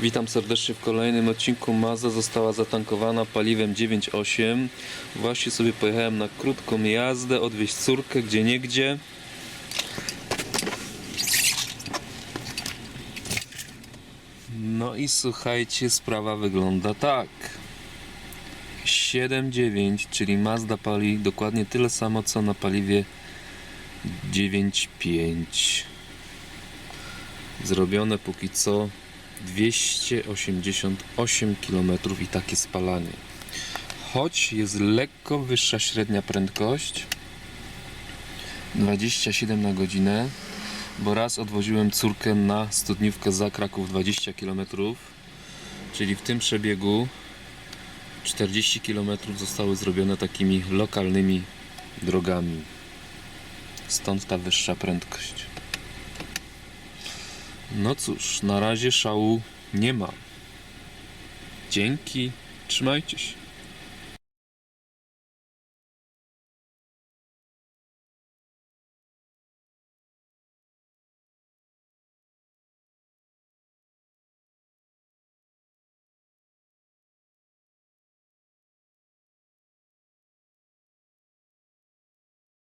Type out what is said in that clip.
Witam serdecznie w kolejnym odcinku. Mazda została zatankowana paliwem 9.8. Właśnie sobie pojechałem na krótką jazdę, odwieźć córkę gdzie niegdzie. No i słuchajcie, sprawa wygląda tak. 7.9, czyli Mazda pali dokładnie tyle samo co na paliwie 9.5 zrobione póki co 288 km i takie spalanie. Choć jest lekko wyższa średnia prędkość 27 na godzinę, bo raz odwoziłem córkę na studniówkę za Kraków 20 km, czyli w tym przebiegu 40 km zostały zrobione takimi lokalnymi drogami. Stąd ta wyższa prędkość. No cóż, na razie szału nie ma. Dzięki, trzymajcie się.